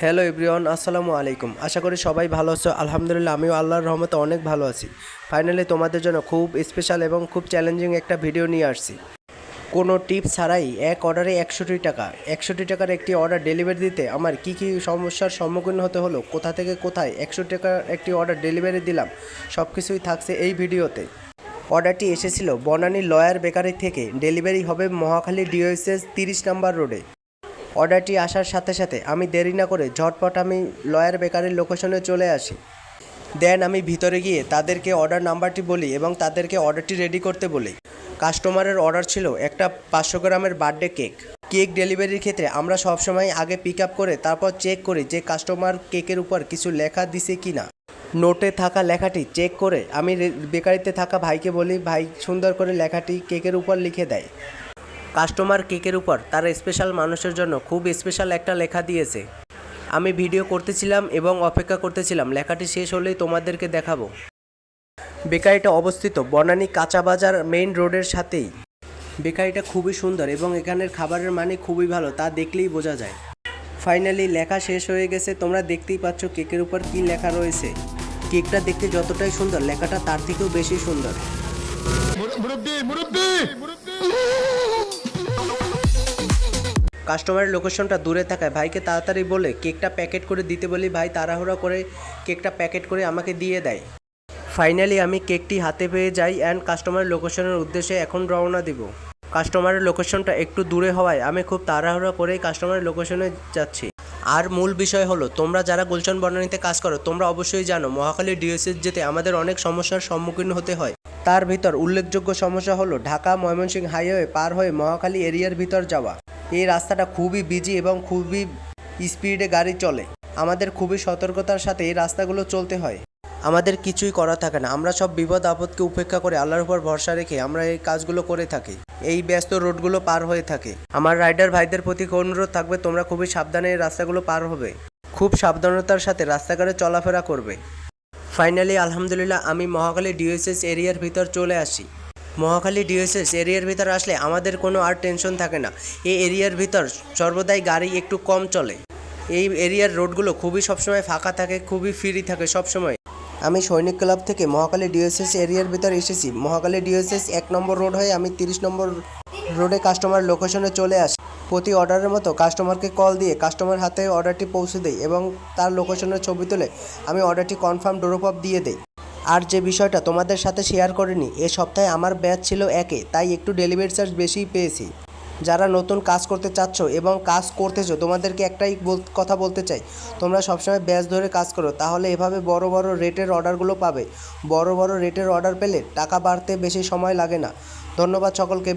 Hello everyone, আসসালামু আলাইকুম। আশা করি সবাই ভালো আছো। আলহামদুলিল্লাহ, আমিও আল্লাহর রহমতে অনেক ভালো আছি। ফাইনালি তোমাদের জন্য খুব স্পেশাল এবং খুব চ্যালেঞ্জিং একটা ভিডিও নিয়ে আসছি। কোনো টিপস ছাড়াই এক অর্ডারে একশোটি টাকা। একশোটি টাকার একটি অর্ডার ডেলিভারি দিতে আমার কি কি সমস্যার সম্মুখীন হতে হলো? কোথা থেকে কোথায় একশো টাকার একটি অর্ডার ডেলিভারি দিলাম? সব কিছুই থাকছে এই ভিডিওতে অর্ডারটি এসেছিল বনানী লয়ার বেকারি থেকে। ডেলিভারি হবে মহাখালী ডিওএসএস তিরিশ নাম্বার রোডে অর্ডারটি আসার সাথে সাথে আমি দেরি না করে ঝটপট আমি লয়ার বেকারির লোকেশনে চলে আসি। দেন আমি ভিতরে গিয়ে তাদেরকে অর্ডার নাম্বারটি বলি এবং তাদেরকে অর্ডারটি রেডি করতে বলি। কাস্টমারের অর্ডার ছিল একটা পাঁচশো গ্রামের বার্থডে কেক। কেক ডেলিভারির ক্ষেত্রে আমরা সবসময় আগে পিক আপ করে তারপর চেক করি যে কাস্টমার কেকের উপর কিছু লেখা দিছে কি না নোটে থাকা লেখাটি চেক করে আমি বেকারিতে থাকা ভাইকে বলি, ভাই সুন্দর করে লেখাটি কেকের উপর লিখে দেয়। কাস্টমার কেকের উপর তার স্পেশাল মানুষের জন্য খুব স্পেশাল একটা লেখা দিয়েছে। আমি ভিডিও করতেছিলাম এবং অপেক্ষা করতেছিলাম। লেখাটি শেষ হলেই তোমাদেরকে দেখাবো। বেকারিটা অবস্থিত বনানী কাঁচা বাজার মেইন রোডের সাথেই। বেকারিটা খুবই সুন্দর এবং এখানের খাবারের মানে খুবই ভালো, তা দেখলেই বোঝা যায়। ফাইনালি লেখা শেষ হয়ে গেছে। তোমরা দেখতেই পাচ্ছ কেকের উপর কি লেখা রয়েছে। কেকটা দেখতে যতটাই সুন্দর, লেখাটা তার থেকেও বেশি সুন্দর। মুরব্বি মুরব্বি! কাস্টমারের লোকেশনটা দূরে থাকায় ভাইকে তাড়াতাড়ি বলে কেকটা প্যাকেট করে দিতে বলি। ভাই তাড়াহুড়া করে কেকটা প্যাকেট করে আমাকে দিয়ে দেয়। ফাইনালি আমি কেকটি হাতে পেয়ে যাই অ্যান্ড কাস্টমারের লোকেশনের উদ্দেশ্যে এখন রওনা দিব। কাস্টমারের লোকেশনটা একটু দূরে হওয়ায় আমি খুব তাড়াহুড়া করেই কাস্টমারের লোকেশনে যাচ্ছি। আর মূল বিষয় হলো, তোমরা যারা গুলশান বর্ণনীতে কাজ করো, তোমরা অবশ্যই জানো, মহাখালী ডিএসএস যেতে আমাদের অনেক সমস্যার সম্মুখীন হতে হয়। তার ভিতর উল্লেখযোগ্য সমস্যা হলো ঢাকা ময়মনসিংহ হাইওয়ে পার হয়ে মহাখালী এরিয়ার ভিতর যাওয়া। এই রাস্তাটা খুবই বিজি এবং খুবই স্পিডে গাড়ি চলে। আমাদের খুবই সতর্কতার সাথে এই রাস্তাগুলো চলতে হয়। আমাদের কিছুই করা থাকে না। আমরা সব বিপদ আপদকে উপেক্ষা করে আল্লাহর উপর ভরসা রেখে আমরা এই কাজগুলো করে থাকি। এই ব্যস্ত রোডগুলো পার হয়ে থাকে। আমার রাইডার ভাইদের প্রতি অনুরোধ থাকবে, তোমরা খুবই সাবধানে এই রাস্তাগুলো পার হবে। খুব সাবধানতার সাথে রাস্তাঘাটে চলাফেরা করবে। ফাইনালি আলহামদুলিল্লাহ, আমি মহাখালী ডিএসএস এরিয়ার ভিতর চলে আসি। মহাখালী ডিএসএস এরিয়ার ভিতর আসলে আমাদের কোনো আর টেনশন থাকে না। এই এরিয়ার ভিতর সর্বদাই গাড়ি একটু কম চলে। এই এরিয়ার রোডগুলো খুবই সবসময় ফাঁকা থাকে, খুবই ফ্রি থাকে সবসময়। আমি সৈনিক ক্লাব থেকে মহাকালী ডিএসএস এরিয়ার ভিতর এসেছি। মহাকালী ডিএসএস এক নম্বর রোড হয়ে আমি তিরিশ নম্বর রোডে কাস্টমার লোকেশনে চলে আসি। প্রতি অর্ডারের মতো কাস্টমারকে কল দিয়ে কাস্টমার হাতে অর্ডারটি পৌঁছে দেয় এবং তার লোকেশনের ছবি তুলে আমি অর্ডারটি কনফার্ম ডোরপ দিয়ে দেই। আর যে বিষয়টা তোমাদের সাথে শেয়ার করিনি, এ সপ্তাহে আমার ব্যাচ ছিল একে, তাই একটু ডেলিভারি চার্জ বেশিই পেয়েছি। যারা নতুন কাজ করতে চাচ্ছ এবং কাজ করতেছো, তোমাদেরকে একটাই কথা বলতে চাই, তোমরা সবসময় ব্যাচ ধরে কাজ করো, তাহলে এভাবে বড় বড় রেটের অর্ডারগুলো পাবে। বড় বড় রেটের অর্ডার পেলে টাকা বাড়তে বেশি সময় লাগে না। ধন্যবাদ সকলকে